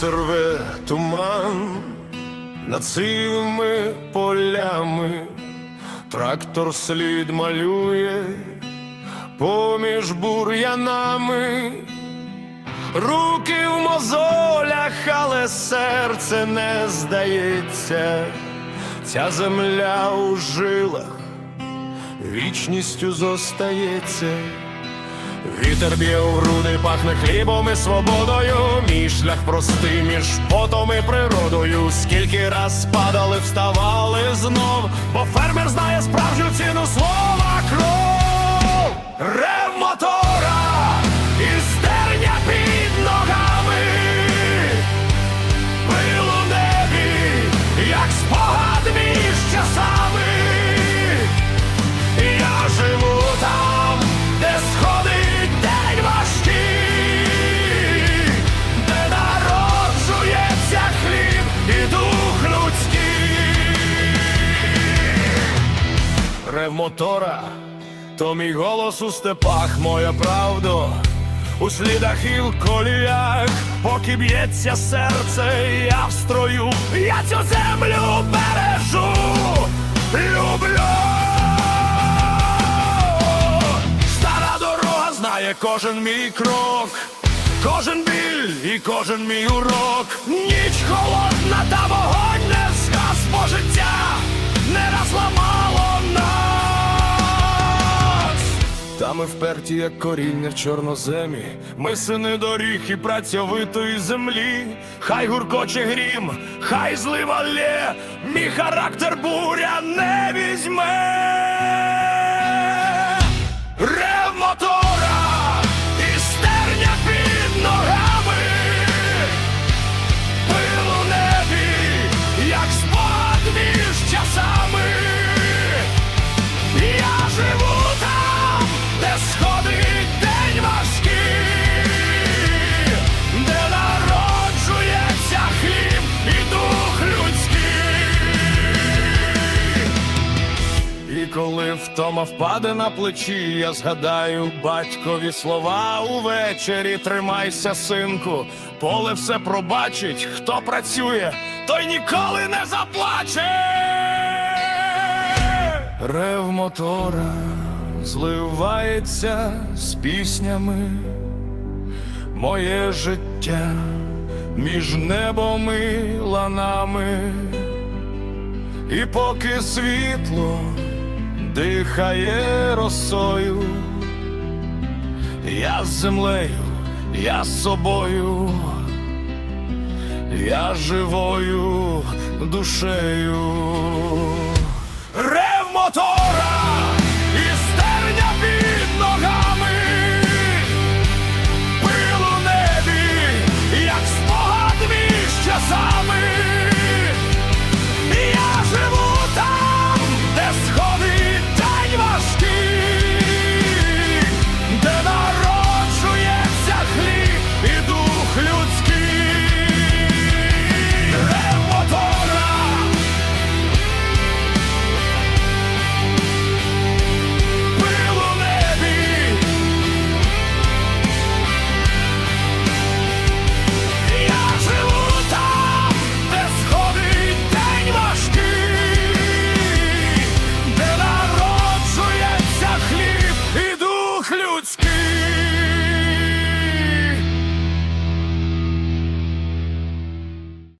Сонце рве туман над сивими полями, трактор слід малює поміж бур'янами, руки в мозолях, але серце не здається, ця земля у жилах вічністю зостається. Вітер б'є у груди, пахне хлібом і свободою. Мій шлях простий між потом і природою. Скільки раз падали, вставали знов, бо фермер знає справжню ціну слова кров. Рев мотора, то мій голос у степах, моя правда. У слідах і в коліях, поки б'ється серце, я в строю, я цю землю бережу, люблю. Стара дорога знає кожен мій крок, кожен біль і кожен мій урок. Ніч холодна та Та ми вперті, як коріння в чорноземі. Ми сини доріг і працьовитої землі. Хай гуркоче грім, хай злива лє, мій характер буря не візьме. Коли втома впаде на плечі, я згадаю батькові слова увечері. Тримайся, синку, поле все пробачить. Хто працює, той ніколи не заплаче. Рев мотора зливається з піснями. Моє життя між небом і ланами. І поки світло дихає росою, я з землею, я з собою, я живою душею. Рев мотора